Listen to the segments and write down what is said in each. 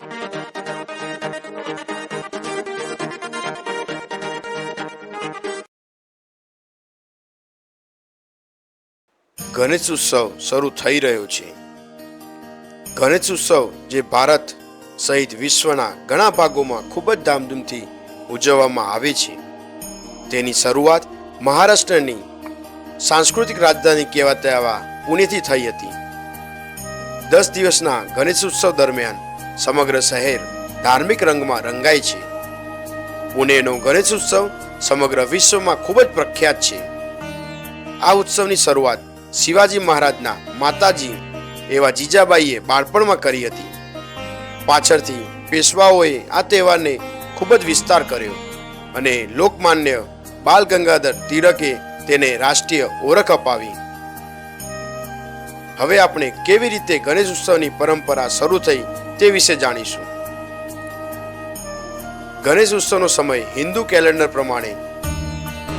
ગણેશ ઉત્સવ શરૂ થઈ રહ્યો છે. ગણેશ ઉત્સવ જે ભારત સહિત વિશ્વના ઘણા ભાગોમાં ખૂબ જ ધામધૂમથી ઉજવવામાં આવે છે. તેની શરૂઆત મહારાષ્ટ્રની સાંસ્કૃતિક રાજધાની કહેવાતા એવા પુણેથી થઈ હતી. દસ દિવસના ગણેશ ઉત્સવ દરમિયાન સમગ્ર શહેર ધાર્મિક રંગમાં રંગાય છે. પુણેનો ગણેશ ઉત્સવ સમગ્ર વિશ્વમાં ખૂબ જ પ્રખ્યાત છે. આ ઉત્સવની શરૂઆત શિવાજી મહારાજના માતાજી એવા જીજાબાઈએ બાળપણમાં કરી હતી. પાછળથી પેશવાઓએ આ તહેવારને ખૂબ જ વિસ્તાર કર્યો અને લોકમાન્ય બાલ ગંગાધર તિલકે તેને રાષ્ટ્રીય ઓળખ અપાવી. હવે આપણે કેવી રીતે ગણેશ ઉત્સવની પરંપરા શરૂ થઈ તે વિશે જાણીશું. ગણેશ ઉત્સવનો સમય હિન્દુ કેલેન્ડર પ્રમાણે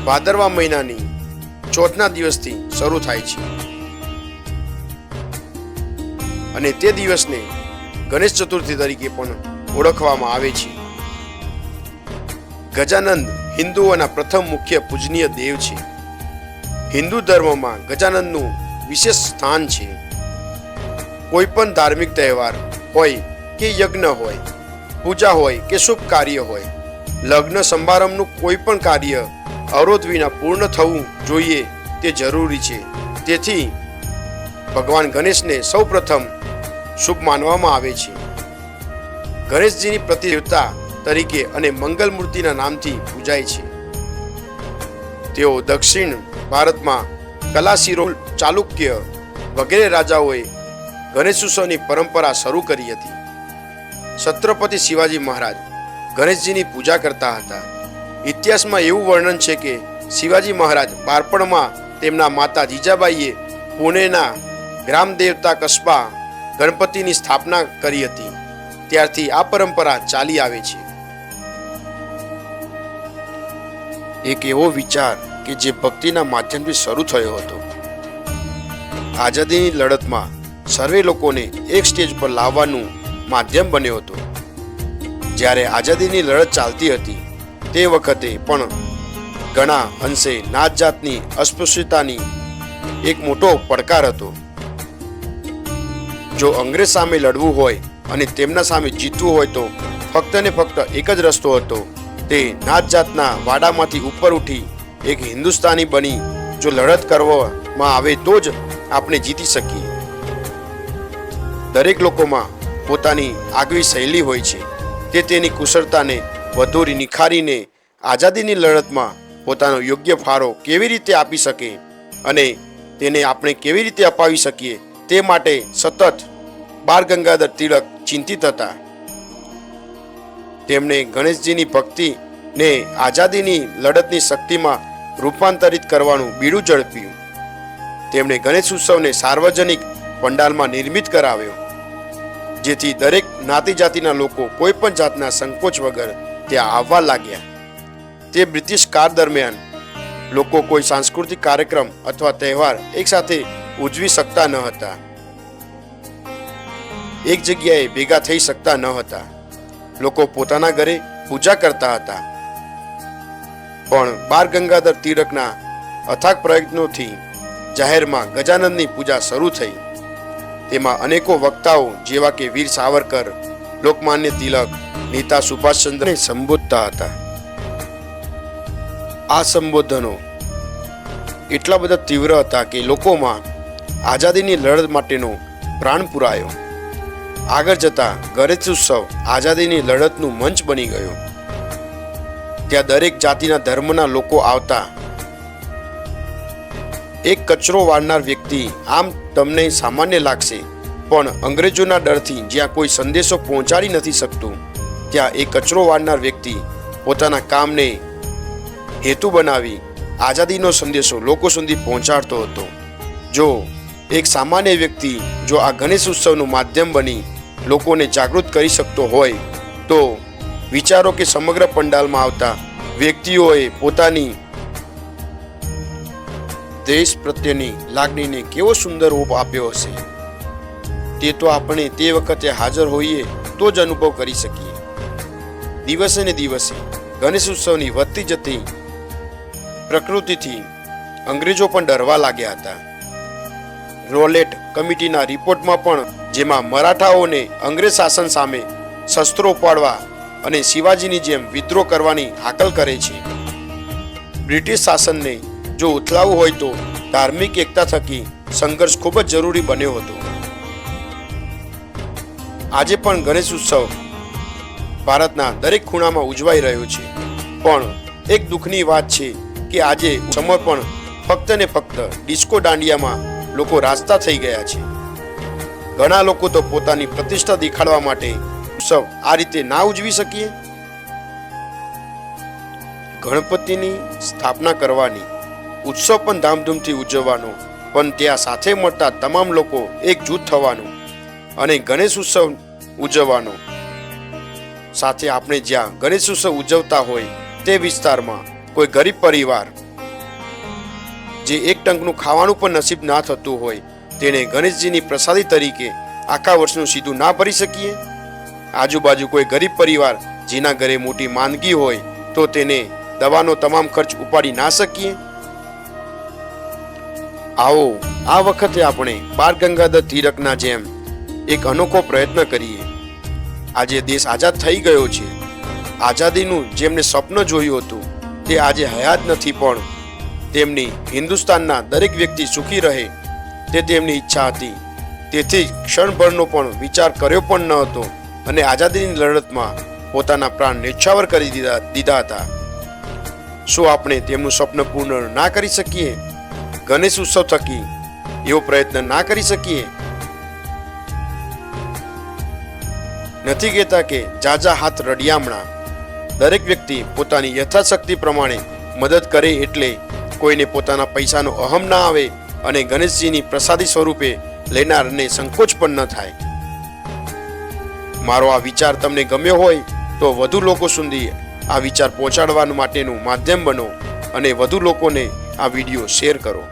ભાદરવા મહિનાની ચોથના દિવસથી શરૂ થાય છે. અને તે દિવસને ગણેશ ચતુર્થી તરીકે પણ ઓળખવામાં આવે છે. ગજાનંદ હિન્દુઓના પ્રથમ મુખ્ય પૂજનીય દેવ છે. હિન્દુ ધર્મમાં ગજાનંદનું વિશેષ સ્થાન છે. કોઈ પણ ધાર્મિક તહેવાર હોય કે યજ્ઞ હોય, પૂજા હોય કે શુભ કાર્ય હોય, લગ્ન સમારંભનું કોઈ પણ કાર્ય અવરોધ વિના પૂર્ણ થવું જોઈએ તે જરૂરી છે. તેથી ભગવાન ગણેશને સૌ પ્રથમ શુભ માનવામાં આવે છે. ગણેશજીની પ્રતિદેવતા તરીકે અને મંગલ મૂર્તિના નામથી પૂજાય છે. તેઓ દક્ષિણ ભારતમાં કલાશિરોલ ચાલુક્ય વગેરે રાજાઓએ ગણેશ ઉત્સવની પરંપરા શરૂ કરી હતી. છત્રપતિ શિવાજી મહારાજ ગણેશજીની પૂજા કરતા હતા. ઇતિહાસમાં એવું વર્ણન છે કે શિવાજી મહારાજ બાળપણમાં તેમના માતા જીજાબાઈએ પુણેના ગ્રામ દેવતા કસ્બા ગણપતિની સ્થાપના કરી હતી. ત્યારથી આ પરંપરા ચાલી આવે છે. એક એવો વિચાર કે જે ભક્તિના માધ્યમથી શરૂ થયો હતો. આઝાદીની લડતમાં સર્વે લોકોને એક સ્ટેજ પર લાવવાનું માધ્યમ બન્યો હતો. જ્યારે આઝાદીની લડત ચાલતી હતી, તે વખતે પણ ઘણા અંશે નાત જાતની અસ્પૃશ્યતાની એક મોટો પડકાર હતો. જો અંગ્રેજ સામે લડવું હોય અને તેમના સામે જીતવું હોય તો ફક્ત ને ફક્ત એક જ રસ્તો હતો, તે નાત જાતના વાડામાંથી ઉપર ઉઠી એક હિન્દુસ્તાની બની. જો લડત કરવામાં આવે તો જ આપણે જીતી શકીએ. દરેક લોકોમાં પોતાની આગવી શૈલી હોય છે તે તેની કુશળતાને વધુ નિખારીને આઝાદીની લડતમાં પોતાનો યોગ્ય ફાળો કેવી રીતે આપી શકે અને તેને આપણે કેવી રીતે અપાવી શકીએ તે માટે સતત બાળ ગંગાધર તિલક ચિંતિત હતા. તેમણે ગણેશજીની ભક્તિને આઝાદીની લડતની શક્તિમાં રૂપાંતરિત કરવાનું બીડું ઝડપ્યું. તેમણે ગણેશ ઉત્સવને સાર્વજનિક પંડાલમાં નિર્મિત કરાવ્યો. જેથી દરેક નાતી જાતિના લોકો કોઈ પણ જાતના સંકોચ વગર ત્યાં આવવા લાગ્યા. તે બ્રિટિશ કાળ દરમિયાન લોકો કોઈ સાંસ્કૃતિક કાર્યક્રમ અથવા તહેવાર એકસાથે ઉજવી શકતા ન હતા. એક જગ્યાએ ભેગા થઈ શકતા ન હતા. લોકો પોતાના ઘરે પૂજા કરતા હતા. પણ બાર ગંગાધર તિલકના અથાગ પ્રયત્નોથી જાહેરમાં ગજાનંદની પૂજા શરૂ થઈ. તેમાં અનેકો વક્તાઓ જેવા કે વીર સાવરકર, લોકમાન્ય તિલક, નેતા સુભાષચંદ્રને સંબોધતા હતા. આ સંબોધનો એટલા બધા તીવ્ર હતા કે લોકોમાં આઝાદીની લડત માટેનો પ્રાણ પુરાયો. આગળ જતા ગણેશ ઉત્સવ આઝાદીની લડતનું મંચ બની ગયો. ત્યાં દરેક જાતિના ધર્મના લોકો આવતા. એક કચરો વાળનાર વ્યક્તિ આમ તમને સામાન્ય લાગશે પણ અંગ્રેજોના ડરથી જ્યાં કોઈ સંદેશો પહોંચાડી નથી શકતું, ત્યાં એ કચરો વાળનાર વ્યક્તિ પોતાના કામને હેતુ બનાવી આઝાદીનો સંદેશો લોકો સુધી પહોંચાડતો હતો. જો એક સામાન્ય વ્યક્તિ જો આ ગણેશ ઉત્સવનું માધ્યમ બની લોકોને જાગૃત કરી શકતો હોય, તો વિચારો કે સમગ્ર પંડાલમાં આવતા વ્યક્તિઓએ પોતાની દેશ પ્રત્યેની લાગણીને કેવો સુંદર રૂપ આપ્યો હશે? તે તો આપણે તે વખતે હાજર હોઈએ તો જ અનુભવ કરી શકીએ. દિવસે ને દિવસે ગણેશ ઉત્સવની વધતી જતી પ્રકૃતિથી અંગ્રેજો પણ ડરવા લાગ્યા હતા. રોલેટ કમિટીના રિપોર્ટમાં પણ જેમાં મરાઠાઓને અંગ્રેજ શાસન સામે શસ્ત્રો ઉપાડવા અને શિવાજીની જેમ વિદ્રોહ કરવાની હાકલ કરે છે. બ્રિટિશ શાસનને જો ઉથલાવવું હોય તો ધાર્મિક એકતા થકી સંઘર્ષ ખૂબ જ જરૂરી બન્યો હતો. આજે પણ ગણેશ ઉત્સવ ભારતના દરેક ખૂણામાં ઉજવાઈ રહ્યો છે. પણ એક દુઃખની વાત છે કે આજે સમર્પણ ફક્ત ને ફક્ત ડિસ્કો દાંડિયામાં લોકો રાસ્તા થઈ ગયા છે. ઘણા લોકો તો પોતાની પ્રતિષ્ઠા દેખાડવા માટે ઉત્સવ આ રીતે ના ઉજવી શકીએ? ગણપતિની સ્થાપના કરવાની, ઉત્સવ પણ ધામધૂમથી ઉજવવાનો, પણ ત્યાં સાથે મળતા તમામ લોકો એકજૂથ થવાનું અને ગણેશ ઉત્સવ ઉજવવાનો. સાથે આપણે જ્યાં ગણેશ ઉત્સવ ઉજવતા હોય તે વિસ્તારમાં કોઈ ગરીબ પરિવાર જે એક ટંકનું ખાવાનું પણ નસીબ ના થતું હોય તેણે ગણેશજીની પ્રસાદી તરીકે આખા વર્ષનું સીધું ના ભરી શકીએ? આજુબાજુ કોઈ ગરીબ પરિવાર જેના ઘરે મોટી માંદગી હોય, તો તેને દવાનો તમામ ખર્ચ ઉપાડી ના શકીએ? આવો, આ વખતે આપણે બાળ ગંગાધર તિલકના જેમ એક અનોખો પ્રયત્ન કરીએ. આજે દેશ આઝાદ થઈ ગયો છે. આઝાદીનું જેમને સ્વપ્ન જોયું હતું, તે આજે હયાત નથી પણ તેમની હિન્દુસ્તાનના દરેક વ્યક્તિ સુખી રહે, તે તેમની ઈચ્છા હતી. તેથી ક્ષણભરનો પણ વિચાર કર્યો પણ ન હતો અને આઝાદીની લડતમાં પોતાના પ્રાણ ન્યોછાવર કરી દીધા દીધા હતા. શું આપણે તેમનું સ્વપ્ન પૂર્ણ ના કરી શકીએ? ગણેશ ઉત્સવ થકી એવો પ્રયત્ન ના કરી શકીએ? નથી કહેતા કે જાજા હાથ રડિયામણા. દરેક વ્યક્તિ પોતાની યથાશક્તિ પ્રમાણે મદદ કરે એટલે કોઈને પોતાના પૈસાનો અહમ ના આવે અને ગણેશજીની પ્રસાદી સ્વરૂપે લેનારને સંકોચ પણ ન થાય. મારો આ વિચાર તમને ગમ્યો હોય તો વધુ લોકો સુધી આ વિચાર પહોંચાડવા માટેનું માધ્યમ બનો અને વધુ લોકોને આ વીડિયો શેર કરો.